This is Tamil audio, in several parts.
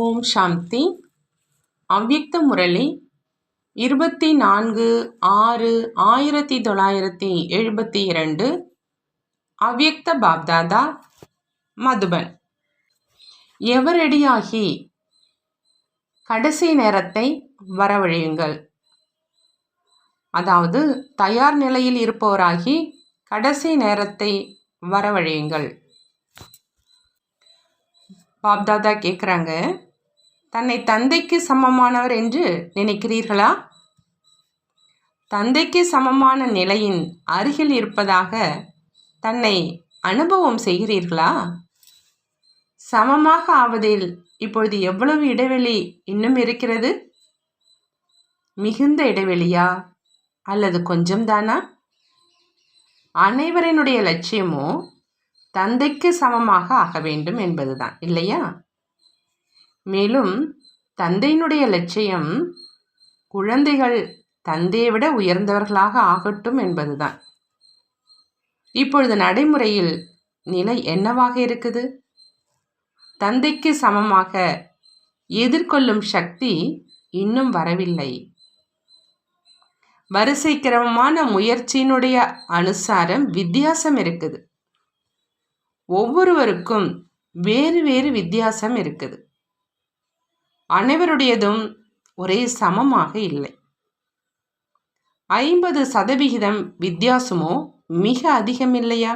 ஓம் சாந்தி. அவ்யக்த முரளி இருபத்தி நான்கு ஆறு ஆயிரத்தி தொள்ளாயிரத்தி எழுபத்தி இரண்டு அவ்யக்த பாப்தாதா மதுபன். எவரடியாகி கடைசி நேரத்தை வரவழையுங்கள். அதாவது தயார் நிலையில் இருப்பவராகி கடைசி நேரத்தை வரவழையுங்கள். பாப்தாதா கேட்குறாங்க தன்னை தந்தைக்கு சமமானவர் என்று நினைக்கிறீர்களா? தந்தைக்கு சமமான நிலையின் அருகில் இருப்பதாக தன்னை அனுபவம் செய்கிறீர்களா? சமமாக ஆவதில் இப்பொழுது எவ்வளவு இடைவெளி இன்னும் இருக்கிறது? மிகுந்த இடைவெளியா? அல்லது கொஞ்சம்தானா அனைவரனுடைய அனைவரினுடைய லட்சியமோ தந்தைக்கு சமமாக ஆக வேண்டும் என்பதுதான் இல்லையா? மேலும் தந்தையினுடைய லட்சியம் குழந்தைகள் தந்தையை விட உயர்ந்தவர்களாக ஆகட்டும் என்பதுதான். இப்பொழுது நடைமுறையில் நிலை என்னவாக இருக்குது? தந்தைக்கு சமமாக எதிர்கொள்ளும் சக்தி இன்னும் வரவில்லை. வரிசை கிரமமான முயற்சியினுடைய அனுசாரம் வித்தியாசம் இருக்குது. ஒவ்வொருவருக்கும் வேறு வேறு வித்தியாசம் இருக்குது. அனைவருடையதும் ஒரே சமமாக இல்லை. ஐம்பது சதவிகிதம் வித்தியாசமோ மிக அதிகம் இல்லையா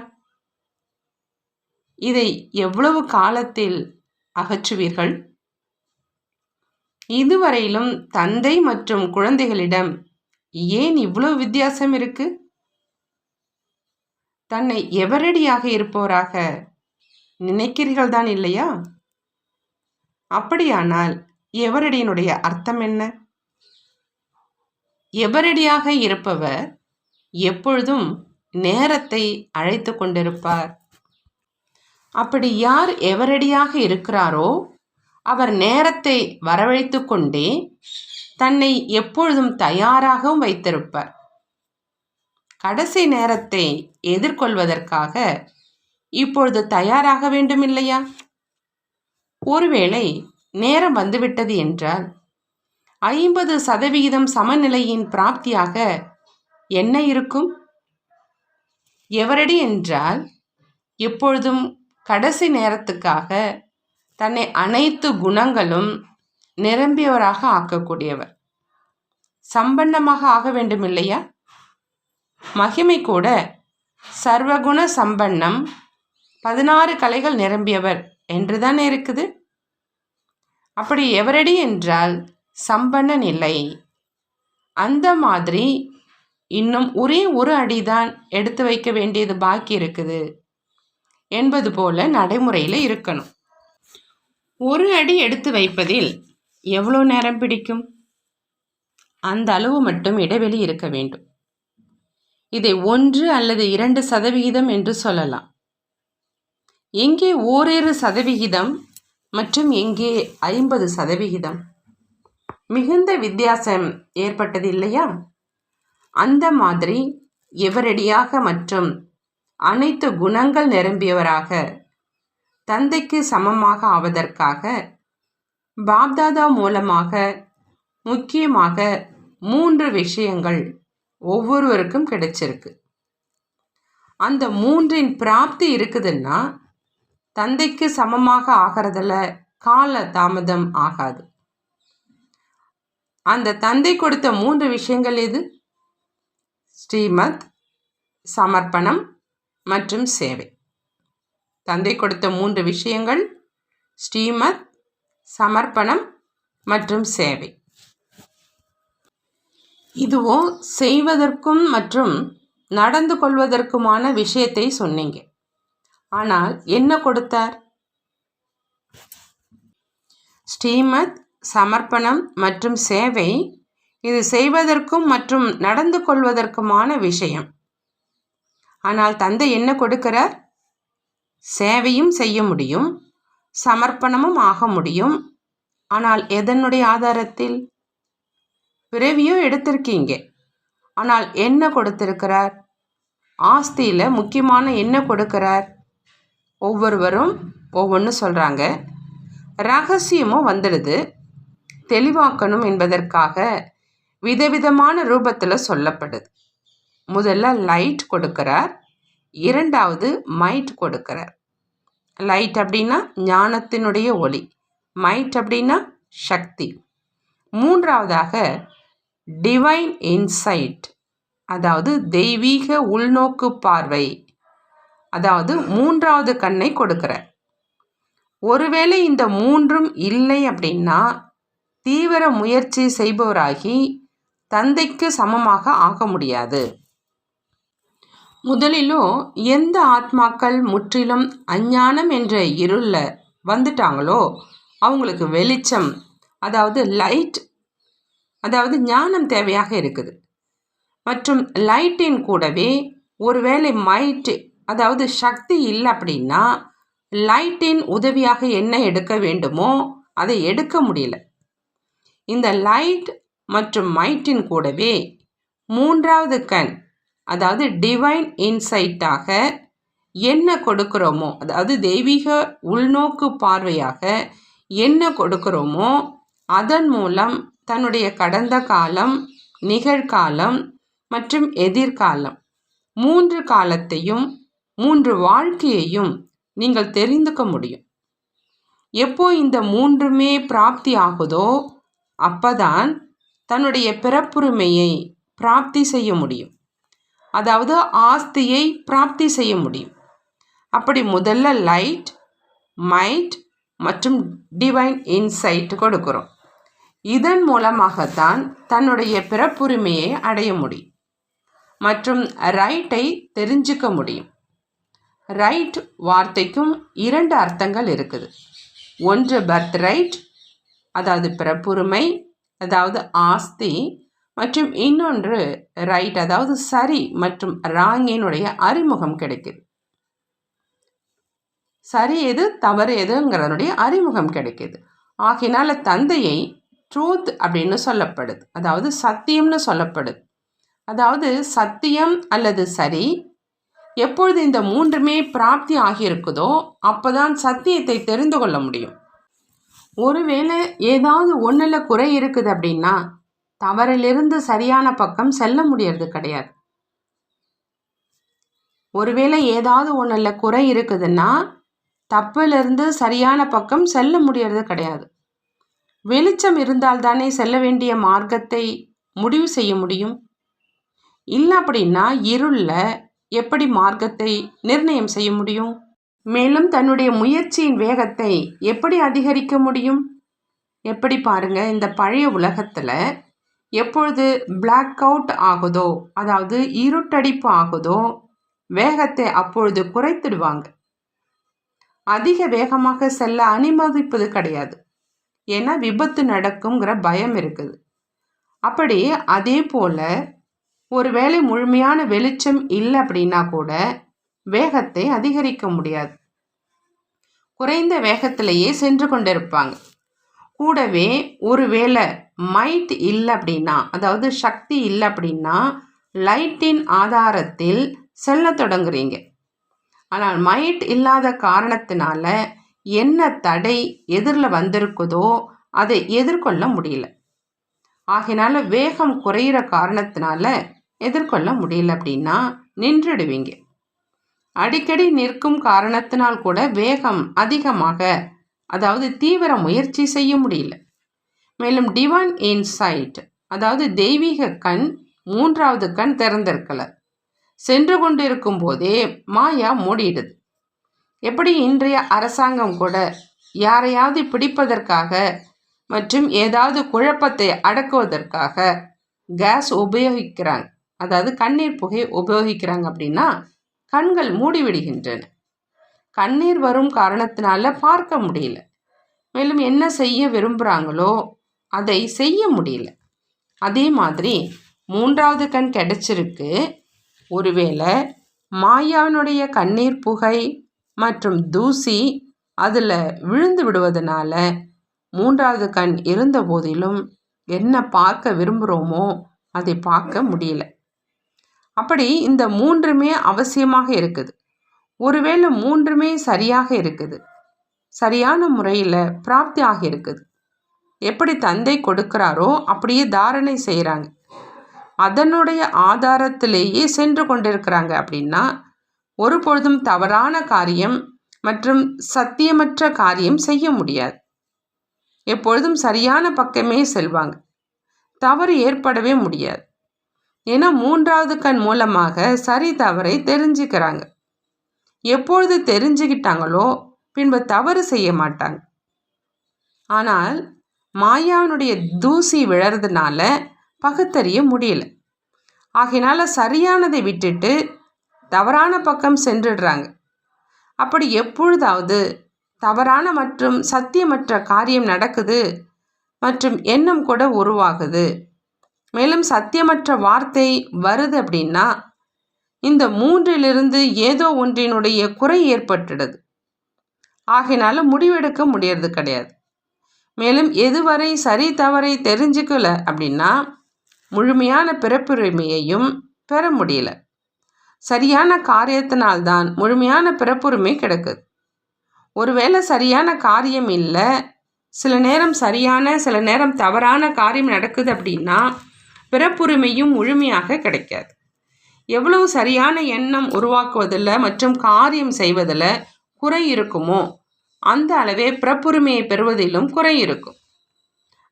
இதை எவ்வளவு காலத்தில் அகற்றுவீர்கள்? இதுவரையிலும் தந்தை மற்றும் குழந்தைகளிடம் ஏன் இவ்வளவு வித்தியாசம் இருக்குது தன்னை எவரடியாக இருப்பவராக நினைக்கிறீர்கள் தான் இல்லையா? அப்படியானால் எவரடியினுடைய அர்த்தம் என்ன? எவரடியாக இருப்பவர் எப்பொழுதும் நேரத்தை அழைத்து கொண்டிருப்பார். அப்படி யார் எவரடியாக இருக்கிறாரோ அவர் நேரத்தை வரவழைத்து கொண்டே தன்னை எப்பொழுதும் தயாராகவும் வைத்திருப்பார். கடைசி நேரத்தை எதிர்கொள்வதற்காக இப்பொழுது தயாராக வேண்டும் இல்லையா ஒருவேளை நேரம் வந்துவிட்டது என்றால் ஐம்பது சதவிகிதம் சமநிலையின் பிராப்தியாக என்ன இருக்கும்? எவரடி என்றால் எப்பொழுதும் கடைசி நேரத்துக்காக தன்னை அனைத்து குணங்களும் நிரம்பியவராக ஆக்கக்கூடியவர். சம்பன்னமாக ஆக வேண்டும் இல்லையா மகிமை கூட சர்வகுண சம்பன்னம் பதினாறு கலைகள் நிரம்பியவர் என்று தானே இருக்குது? அப்படி எவரடி என்றால் சம்பன்ன நிலை அந்த மாதிரி இன்னும் ஒரே ஒரு அடிதான் எடுத்து வைக்க வேண்டியது பாக்கி இருக்குது என்பது போல நடைமுறையில் இருக்கணும். ஒரு அடி எடுத்து வைப்பதில் எவ்வளோ நேரம் பிடிக்கும்? அந்த அளவு மட்டும் இடைவெளி இருக்க வேண்டும். இதை ஒன்று அல்லது இரண்டு சதவிகிதம் என்று சொல்லலாம். எங்கே ஓரிரு சதவிகிதம் மற்றும் எங்கே ஐம்பது சதவிகிதம்? மிகுந்த வித்தியாசம் ஏற்பட்டது இல்லையா? அந்த மாதிரி எவரடியாக மற்றும் அனைத்து குணங்கள் நிரம்பியவராக தந்தைக்கு சமமாக ஆவதற்காக பாப்தாதா மூலமாக முக்கியமாக மூன்று விஷயங்கள் ஒவ்வொருவருக்கும் கிடைச்சிருக்கு. அந்த மூன்றின் பிராப்தி இருக்குதுன்னா தந்தைக்கு சமமாக ஆகிறதுல கால தாமதம் ஆகாது. அந்த தந்தை கொடுத்த மூன்று விஷயங்கள் எது? ஸ்ரீமத் சமர்ப்பணம் மற்றும் சேவை. தந்தை கொடுத்த மூன்று விஷயங்கள் ஸ்ரீமத் சமர்ப்பணம் மற்றும் சேவை. இதுவோ செய்வதற்கும் மற்றும் நடந்து கொள்வதற்குமான விஷயத்தை சொன்னீங்க. ஆனால் என்ன கொடுத்தார்? ஸ்ரீமத் சமர்ப்பணம் மற்றும் சேவை இது செய்வதற்கும் மற்றும் நடந்து கொள்வதற்குமான விஷயம். ஆனால் தந்தை என்ன கொடுக்கிறார்? சேவையும் செய்ய முடியும் சமர்ப்பணமும் ஆக முடியும். ஆனால் எதனுடைய ஆதாரத்தில்? பிறவியும் எடுத்திருக்கீங்க. ஆனால் என்ன கொடுத்திருக்கிறார்? ஆஸ்தியில் முக்கியமான என்ன கொடுக்கிறார்? ஒவ்வொருவரும் ஒவ்வொன்று சொல்கிறாங்க ரகசியமும் வந்துடுது. தெளிவாக்கணும் என்பதற்காக விதவிதமான ரூபத்தில் சொல்லப்படுது. முதல்ல லைட் கொடுக்கிறார். இரண்டாவது மைட் கொடுக்கிறார். லைட் அப்படின்னா ஞானத்தினுடைய ஒளி. மைட் அப்படின்னா சக்தி. மூன்றாவதாக டிவைன் இன்சைட் அதாவது தெய்வீக உள்நோக்கு பார்வை அதாவது மூன்றாவது கண்ணை கொடுக்கிறார். ஒருவேளை இந்த மூன்றும் இல்லை அப்படின்னா தீவிர முயற்சி செய்பவராகி தந்தைக்கு சமமாக ஆக முடியாது. முதலிலோ எந்த ஆத்மாக்கள் முற்றிலும் அஞ்ஞானம் என்ற இருளில் வந்துட்டாங்களோ அவங்களுக்கு வெளிச்சம் அதாவது லைட் அதாவது ஞானம் தேவையாக இருக்குது. மற்றும் லைட்டின் கூடவே ஒருவேளை மைட் அதாவது சக்தி இல்லை அப்படின்னா லைட்டின் உதவியாக என்ன எடுக்க வேண்டுமோ அதை எடுக்க முடியல. இந்த லைட் மற்றும் மைட்டின் கூடவே மூன்றாவது கண் அதாவது டிவைன் இன்சைட்டாக என்ன கொடுக்குறோமோ அதாவது தெய்வீக உள்நோக்கு பார்வையாக என்ன கொடுக்குறோமோ அதன் மூலம் தன்னுடைய கடந்த காலம் நிகழ்காலம் மற்றும் எதிர்காலம். மூன்று காலத்தையும் மூன்று வாழ்க்கையையும் நீங்கள் தெரிந்துக்க முடியும். எப்போ இந்த மூன்றுமே பிராப்தி ஆகுதோ அப்பதான் தன்னுடைய பிறப்புரிமையை பிராப்தி செய்ய முடியும். அதாவது ஆஸ்தியை பிராப்தி செய்ய முடியும். அப்படி முதல்ல லைட் மைட் மற்றும் டிவைன் இன்சைட் கொடுக்குறோம். இதன் மூலமாகத்தான் தன்னுடைய பிறப்புரிமையை அடைய முடியும். மற்றும் ரைட்டை தெரிஞ்சுக்க முடியும். ரைட் வார்த்தைக்கும் இரண்டு அர்த்தங்கள் இருக்குது. ஒன்று பர்த் ரைட் அதாவது பிறப்புரிமை அதாவது ஆஸ்தி மற்றும் இன்னொன்று ரைட் அதாவது சரி மற்றும் ராங்கினுடைய அறிமுகம் கிடைக்குது. சரி எது தவறு எதுங்கிறதுடைய அறிமுகம் கிடைக்குது. ஆகினால தந்தையை ட்ரூத் அப்படின்னு சொல்லப்படுது. அதாவது சத்தியம்னு சொல்லப்படுது. அதாவது சத்தியம் அல்லது சரி எப்பொழுது இந்த மூன்றுமே பிராப்தி ஆகியிருக்குதோ அப்போதான் சத்தியத்தை தெரிந்து கொள்ள முடியும். ஒருவேளை ஏதாவது ஒன்றில் குறை இருக்குது அப்படின்னா தவறிலிருந்து சரியான பக்கம் செல்ல முடியறது கிடையாது. ஒருவேளை ஏதாவது ஒன்றில் குறை இருக்குதுன்னா தப்பிலிருந்து சரியான பக்கம் செல்ல முடியறது கிடையாது. வெளிச்சம் இருந்தால் தானே செல்ல வேண்டிய மார்க்கத்தை முடிவு செய்ய முடியும்? இல்லை அப்படின்னா இருளில் எப்படி மார்க்கத்தை நிர்ணயம் செய்ய முடியும்? மேலும் தன்னுடைய முயற்சியின் வேகத்தை எப்படி அதிகரிக்க முடியும்? எப்படி பாருங்க இந்த பழைய உலகத்தில் எப்பொழுது பிளாக் அவுட் ஆகுதோ அதாவது இருட்டடிப்பு ஆகுதோ வேகத்தை அப்பொழுது குறைத்துடுவாங்க. அதிக வேகமாக செல்ல அனுமதிப்பது கிடையாது. ஏன்னா விபத்து நடக்குங்கிற பயம் இருக்குது. அப்படி அதே போல் ஒரு வேலை முழுமையான வெளிச்சம் இல்லை அப்படின்னா கூட வேகத்தை அதிகரிக்க முடியாது. குறைந்த வேகத்திலேயே சென்று கொண்டிருப்பாங்க. கூடவே ஒரு வேளை மைட் இல்லை அப்படின்னா அதாவது சக்தி இல்லை அப்படின்னா லைட்டின் ஆதாரத்தில் செல்ல தொடங்குறீங்க. ஆனால் மைட் இல்லாத காரணத்தினால என்ன தடை எதிரில் வந்திருக்குதோ அதை எதிர்கொள்ள முடியல. ஆகினால வேகம் குறையிற காரணத்தினால எதிர்கொள்ள முடியல அப்படின்னா நின்றுடுவீங்க. அடிக்கடி நிற்கும் காரணத்தினால் கூட வேகம் அதிகமாக அதாவது தீவிர முயற்சி செய்ய முடியல. மேலும் டிவான் இன்சைட் அதாவது தெய்வீக கண் மூன்றாவது கண் திறந்திருக்கல. சென்று கொண்டிருக்கும் போதே மாயா மூடிடுது. எப்படி இன்றைய அரசாங்கம் கூட யாரையாவது பிடிப்பதற்காக மற்றும் ஏதாவது குழப்பத்தை அடக்குவதற்காக கேஸ் உபயோகிக்கிறாங்க. அதாவது கண்ணீர் புகை உபயோகிக்கிறாங்க அப்படின்னா கண்கள் மூடிவிடுகின்றன. கண்ணீர் வரும் காரணத்தினால பார்க்க முடியல. மேலும் என்ன செய்ய விரும்புகிறாங்களோ அதை செய்ய முடியல. அதே மாதிரி மூன்றாவது கண் கிடைச்சிருக்கு. ஒருவேளை மாயாவினுடைய கண்ணீர் புகை மற்றும் தூசி அதில் விழுந்து விடுவதனால மூன்றாவது கண் இருந்த போதிலும் என்ன பார்க்க விரும்புகிறோமோ அதை பார்க்க முடியல. அப்படி இந்த மூன்றுமே அவசியமாக இருக்குது. ஒருவேளை மூன்றுமே சரியாக இருக்குது. சரியான முறையில் பிராப்தி ஆகியிருக்குது. எப்படி தந்தை கொடுக்கிறாரோ அப்படியே தாரணை செய்கிறாங்க அதனுடைய ஆதாரத்திலேயே சென்று கொண்டிருக்கிறாங்க அப்படின்னா ஒரு பொழுதும் தவறான காரியம் மற்றும் சத்தியமற்ற காரியம் செய்ய முடியாது. எப்பொழுதும் சரியான பக்கமே செல்வாங்க. தவறு ஏற்படவே முடியாது. ஏன்னா மூன்றாவது கண் மூலமாக சரி தவறை தெரிஞ்சுக்கிறாங்க. எப்பொழுது தெரிஞ்சுக்கிட்டாங்களோ பின்பு தவறு செய்ய மாட்டாங்க. ஆனால் மாயாவினுடைய தூசி விழறதுனால பகுத்தறிய முடியல. ஆகையினால சரியானதை விட்டுட்டு தவறான பக்கம் சென்றுடுறாங்க. அப்படி எப்பொழுதாவது தவறான மற்றும் சத்தியமற்ற காரியம் நடக்குது மற்றும் எண்ணம் கூட உருவாகுது. மேலும் சத்தியமற்ற வார்த்தை வருது அப்படின்னா இந்த மூன்றிலிருந்து ஏதோ ஒன்றினுடைய குறை ஏற்பட்டுடுது. ஆகினால முடிவெடுக்க முடியறது கிடையாது. மேலும் எதுவரை சரி தவறை தெரிஞ்சுக்கல அப்படின்னா முழுமையான பிறப்புரிமையையும் பெற முடியல. சரியான காரியத்தினால்தான் முழுமையான பிறப்புரிமை கிடைக்குது. ஒருவேளை சரியான காரியம் இல்லை சில நேரம் சரியான சில நேரம் தவறான காரியம் நடக்குது அப்படின்னா பிறப்புரிமையும் முழுமையாக கிடைக்காது. எவ்வளவு சரியான எண்ணம் உருவாக்குவதில் மற்றும் காரியம் செய்வதில் குறை இருக்குமோ அந்த அளவே பிறப்புரிமையை பெறுவதிலும் குறை இருக்கும்.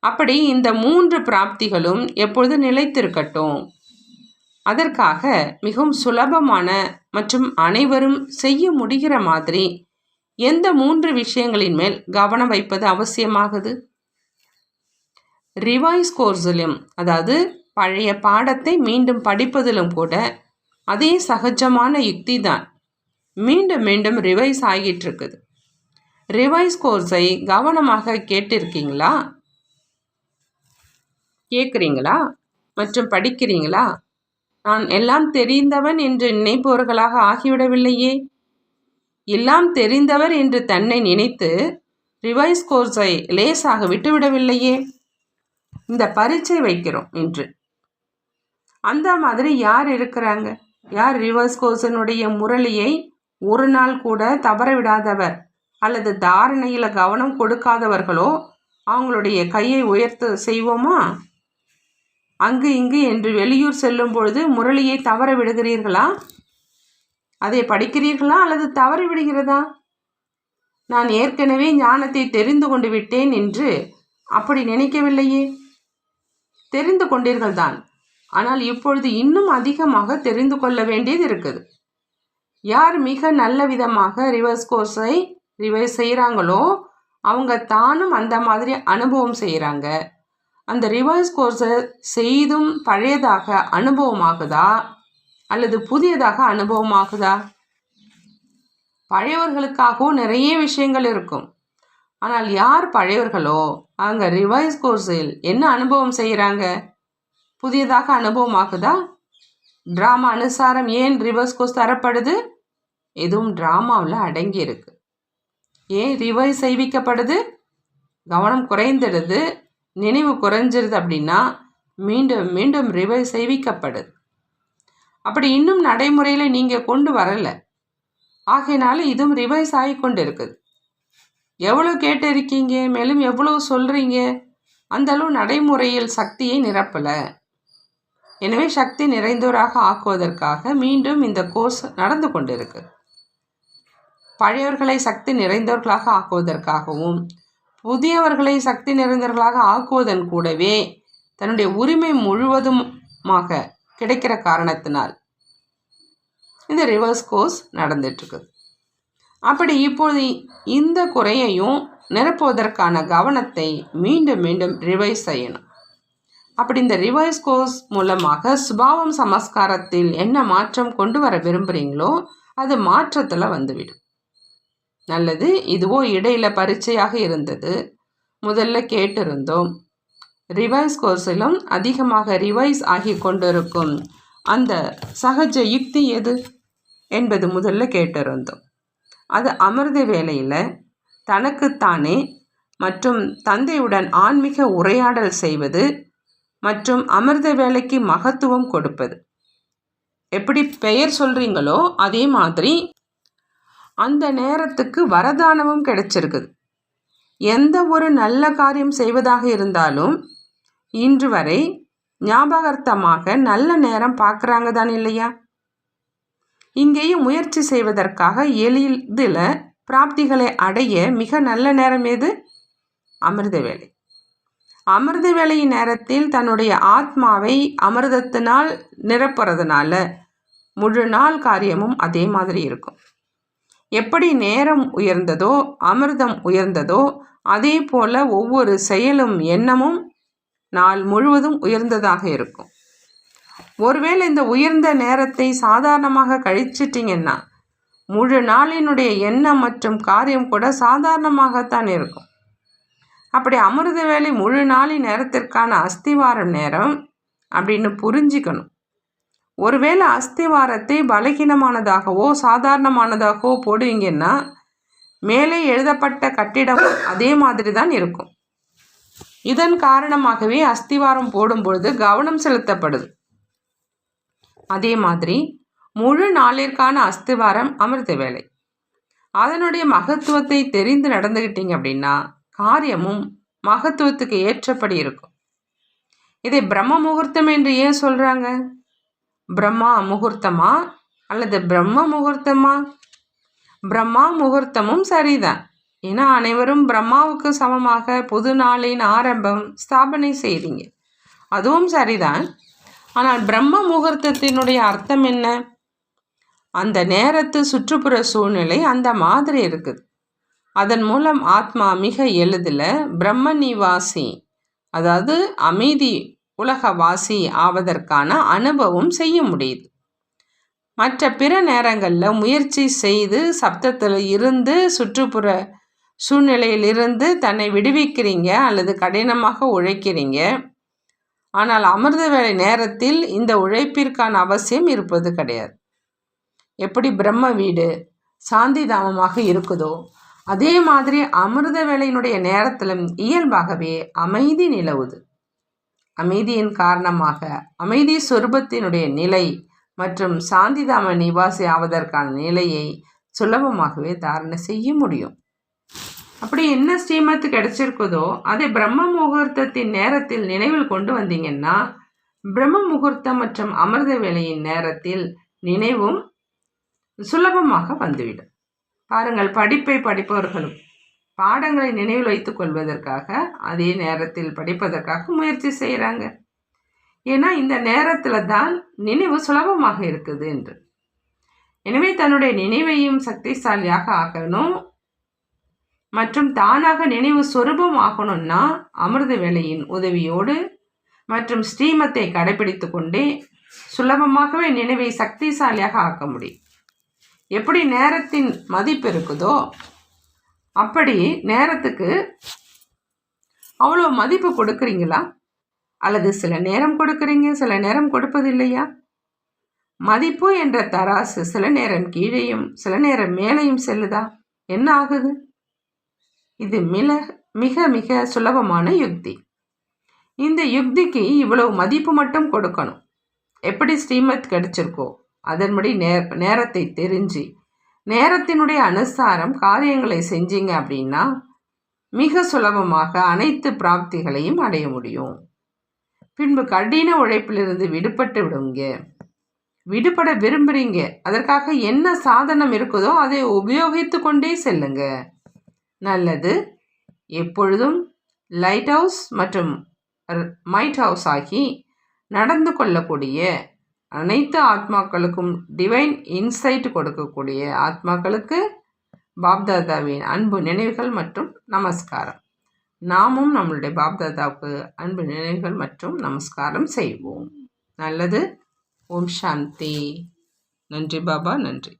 அப்படி இந்த மூன்று பிராப்திகளும் எப்பொழுது நிலைத்திருக்கட்டும்? அதற்காக மிகவும் சுலபமான மற்றும் அனைவரும் செய்ய முடிகிற மாதிரி எந்த மூன்று விஷயங்களின் மேல் கவனம் வைப்பது அவசியமாகுது? ரிவைஸ் கோர்ஸிலும் அதாவது பழைய பாடத்தை மீண்டும் படிப்பதிலும் கூட அதே சகஜமான யுக்தி தான். மீண்டும் மீண்டும் ரிவைஸ் ஆகிட்டு இருக்குது ரிவைஸ் கோர்ஸை கவனமாக கேட்டிருக்கீங்களா? கேட்குறீங்களா? மற்றும் படிக்கிறீங்களா? நான் எல்லாம் தெரிந்தவன் என்று நினைப்பவர்களாக ஆகிவிடவில்லையே. எல்லாம் தெரிந்தவர் என்று தன்னை நினைத்து ரிவைஸ் கோர்ஸை லேசாக விட்டுவிடவில்லையே. இந்த பரீட்சை வைக்கிறோம் என்று. அந்த மாதிரி யார் இருக்கிறாங்க? யார் ரிவர்ஸ் கோர்ஸினுடைய முரளியை ஒரு நாள் கூட தவற விடாதவர் அல்லது தாரணையில் கவனம் கொடுக்காதவர்களோ அவங்களுடைய கையை உயர்த்து செய்வோமா? அங்கு இங்கு என்று வெளியூர் செல்லும் பொழுது முரளியை தவற விடுகிறீர்களா? அதை படிக்கிறீர்களா அல்லது தவறி விடுகிறதா? நான் ஏற்கனவே ஞானத்தை தெரிந்து கொண்டு விட்டேன் என்று அப்படி நினைக்கவில்லையே? தெரிந்து கொண்டீர்கள்தான். ஆனால் இப்பொழுது இன்னும் அதிகமாக தெரிந்து கொள்ள வேண்டியது இருக்குது. யார் மிக நல்ல விதமாக ரிவர்ஸ் கோர்ஸை ரிவைஸ் செய்கிறாங்களோ அவங்க தானும் அந்த மாதிரி அனுபவம் செய்கிறாங்க அந்த ரிவர்ஸ் கோர்ஸை செய்தும் பழையதாக அனுபவமாகுதா? அல்லது புதியதாக அனுபவமாகுதா? பழையவர்களுக்காகவும் நிறைய விஷயங்கள் இருக்கும். ஆனால் யார் பழையவர்களோ அவங்க ரிவைஸ் கோர்ஸில் என்ன அனுபவம் செய்கிறாங்க புதியதாக அனுபவமாகுதா? ட்ராமா அனுசாரம் ஏன் ரிவர்ஸ் கோர்ஸ் தரப்படுது? எதுவும் ட்ராமாவில் அடங்கி இருக்கு ஏன் ரிவைஸ் செய்விக்கப்படுது? கவனம் குறைந்துடுது? நினைவு குறைஞ்சிருது அப்படின்னா மீண்டும் மீண்டும் ரிவைஸ் செய்விக்கப்படுது அப்படி இன்னும் நடைமுறையில் நீங்கள் கொண்டு வரலை. ஆகையினால இதுவும் ரிவைஸ் ஆகி கொண்டு இருக்குது எவ்வளோ கேட்டு இருக்கீங்க மேலும் எவ்வளோ சொல்கிறீங்க அந்தளவு நடைமுறையில் சக்தியை நிரப்பலை. எனவே சக்தி நிறைந்தோராக ஆக்குவதற்காக மீண்டும் இந்த கோர்ஸ் நடந்து கொண்டிருக்கு. பழையவர்களை சக்தி நிறைந்தவர்களாக ஆக்குவதற்காகவும் புதியவர்களை சக்தி நிறைந்தவர்களாக ஆக்குவதன் கூடவே தன்னுடைய உரிமை முழுவதுமாக கிடைக்கிற காரணத்தினால் இந்த ரிவர்ஸ் கோர்ஸ் நடந்துட்டுருக்குது. அப்படி இப்போது இந்த குறையையும் நிரப்புவதற்கான கவனத்தை மீண்டும் மீண்டும் ரிவைஸ் செய்யணும். அப்படி இந்த ரிவைஸ் கோர்ஸ் மூலமாக சுபாவம் சமஸ்காரத்தில் என்ன மாற்றம் கொண்டு வர விரும்புகிறீங்களோ அது மாற்றத்தில் வந்துவிடும். நல்லது. இதுவோ இடையில பரீட்சையாக இருந்தது. முதல்ல கேட்டிருந்தோம். ரிவைஸ் கோர்ஸிலும் அதிகமாக ரிவைஸ் ஆகி கொண்டிருக்கும் அந்த சகஜ யுக்தி எது? என்பது முதல்ல கேட்டிருந்தோம். அது அமிர்த வேலையில் தனக்குத்தானே மற்றும் தந்தையுடன் ஆன்மீக உரையாடல் செய்வது மற்றும் அமிர்த வேலைக்கு மகத்துவம் கொடுப்பது. எப்படி பெயர் சொல்கிறீங்களோ அதே மாதிரி அந்த நேரத்துக்கு வரதானமும் கிடைச்சிருக்குது. எந்த ஒரு நல்ல காரியம் செய்வதாக இருந்தாலும் இன்று வரை ஞாபகார்த்தமாக நல்ல நேரம் பார்க்குறாங்க தான் இல்லையா? இங்கேயும் முயற்சி செய்வதற்காக எளிதில் பிராப்திகளை அடைய மிக நல்ல நேரம் எது? அமிர்த வேலை. அமிர்த வேலையின் நேரத்தில் தன்னுடைய ஆத்மாவை அமிர்தத்தினால் நிரப்புறதுனால முழு நாள் காரியமும் அதே மாதிரி இருக்கும். எப்படி நேரம் உயர்ந்ததோ அமிர்தம் உயர்ந்ததோ அதே போல் ஒவ்வொரு செயலும் எண்ணமும் நாள் முழுவதும் உயர்ந்ததாக இருக்கும். ஒருவேளை இந்த உயர்ந்த நேரத்தை சாதாரணமாக கழிச்சிட்டிங்கன்னா முழு நாளினுடைய எண்ணம் மற்றும் காரியம் கூட சாதாரணமாகத்தான் இருக்கும். அப்படி அமிர்த வேலை முழு நாளின் நேரத்திற்கான அஸ்திவாரம் நேரம் அப்படின்னு புரிஞ்சிக்கணும். ஒருவேளை அஸ்திவாரத்தை பலகீனமானதாகவோ சாதாரணமானதாகவோ போடுவீங்கன்னா மேலே எழுதப்பட்ட கட்டிடம் அதே மாதிரி தான் இருக்கும். இதன் காரணமாகவே அஸ்திவாரம் போடும்பொழுது கவனம் செலுத்தப்படுது. அதே மாதிரி முழு நாளிற்கான அஸ்திவாரம் அமிர்த வேலை அதனுடைய மகத்துவத்தை தெரிந்து நடந்துக்கிட்டீங்க அப்படின்னா காரியமும் மகத்துவத்துக்கு ஏற்றபடி இருக்கும். இதை பிரம்ம முகூர்த்தம் என்று ஏன் சொல்கிறாங்க பிரம்மா முகூர்த்தமா அல்லது பிரம்ம முகூர்த்தமா? பிரம்மா முகூர்த்தமும் சரிதான். ஏன்னா அனைவரும் பிரம்மாவுக்கு சமமாக புது நாளின் ஆரம்பம் ஸ்தாபனை செய்கிறீங்க அதுவும் சரிதான். ஆனால் பிரம்ம முகூர்த்தத்தினுடைய அர்த்தம் என்ன? அந்த நேரத்து சுற்றுப்புற சூழ்நிலை அந்த மாதிரி இருக்குது. அதன் மூலம் ஆத்மா மிக எளிதில் பிரம்ம நிவாசி அதாவது அமைதி உலகவாசி ஆவதற்கான அனுபவம் செய்ய முடியுது. மற்ற பிற நேரங்களில் முயற்சி செய்து சப்தத்தில் இருந்து சுற்றுப்புற சூழ்நிலையிலிருந்து தன்னை விடுவிக்கிறீங்க அல்லது கடினமாக உழைக்கிறீங்க. ஆனால் அமிர்த வேலை நேரத்தில் இந்த உழைப்பிற்கான அவசியம் இருப்பது கிடையாது. எப்படி பிரம்ம வீடு சாந்தி தாமமாக இருக்குதோ அதே மாதிரி அமிர்த வேலையினுடைய நேரத்திலும் இயல்பாகவே அமைதி நிலவுது. அமைதியின் காரணமாக அமைதி சொரூபத்தினுடைய நிலை மற்றும் சாந்திதாம நிவாசி ஆவதற்கான நிலையை சுலபமாகவே தாரணை செய்ய முடியும். அப்படி என்ன ஸ்ரீமத்து கிடைச்சிருக்குதோ அதை பிரம்ம முகூர்த்தத்தின் நேரத்தில் நினைவில் கொண்டு வந்தீங்கன்னா பிரம்ம முகூர்த்தம் மற்றும் அமிர்த வேலையின் நேரத்தில் நினைவும் சுலபமாக வந்துவிடும். பாருங்கள் படிப்பை படிப்பவர்களும் பாடங்களை நினைவில் வைத்துக் கொள்வதற்காக அதே நேரத்தில் படிப்பதற்காக முயற்சி செய்கிறாங்க ஏன்னா இந்த நேரத்தில் தான் நினைவு சுலபமாக இருக்குது என்று. எனவே தன்னுடைய நினைவையும் சக்திசாலியாக ஆக்கணும். மற்றும் தானாக நினைவு சொரூபம் ஆகணும்னா அமிர்த வேலையின் உதவியோடு மற்றும் ஸ்ரீமத்தை கடைபிடித்து கொண்டே சுலபமாகவே நினைவை சக்திசாலியாக ஆக்க முடியும். எப்படி நேரத்தின் மதிப்பு இருக்குதோ அப்படி நேரத்துக்கு அவ்வளோ மதிப்பு கொடுக்குறீங்களா? அல்லது சில நேரம் கொடுக்குறீங்க சில நேரம் கொடுப்பதில்லையா? மதிப்பு என்ற தராசு சில நேரம் கீழேயும் சில நேரம் மேலேயும் செல்லுதா? என்ன ஆகுது? இது மில மிக மிக சுலபமான யுக்தி. இந்த யுக்திக்கு இவ்வளவு மதிப்பு மட்டும் கொடுக்கணும். எப்படி ஸ்ரீமத் கிடைச்சிருக்கோ அதன்படி நே நேரத்தை தெரிஞ்சு நேரத்தினுடைய அனுசாரம் காரியங்களை செஞ்சீங்க அப்படின்னா மிக சுலபமாக அனைத்து பிராப்திகளையும் அடைய முடியும். பின்பு கடின உழைப்பிலிருந்து விடுபட்டு விடுங்க. விடுபட விரும்புகிறீங்க அதற்காக என்ன சாதனம் இருக்குதோ அதை உபயோகித்து கொண்டே செல்லுங்க. நல்லது. எப்பொழுதும் லைட் ஹவுஸ் மற்றும் மைட் ஹவுஸ் ஆகி நடந்து கொள்ளக்கூடிய அனைத்து ஆத்மாக்களுக்கும் டிவைன் இன்சைட் கொடுக்கக்கூடிய ஆத்மாக்களுக்கு பாப்தாதாவின் அன்பு நினைவுகள் மற்றும் நமஸ்காரம். நாமும் நம்மளுடைய பாப்தாதாவுக்கு அன்பு நினைவுகள் மற்றும் நமஸ்காரம் செய்வோம். நல்லது. ஓம் சாந்தி. நன்றி பாபா நன்றி.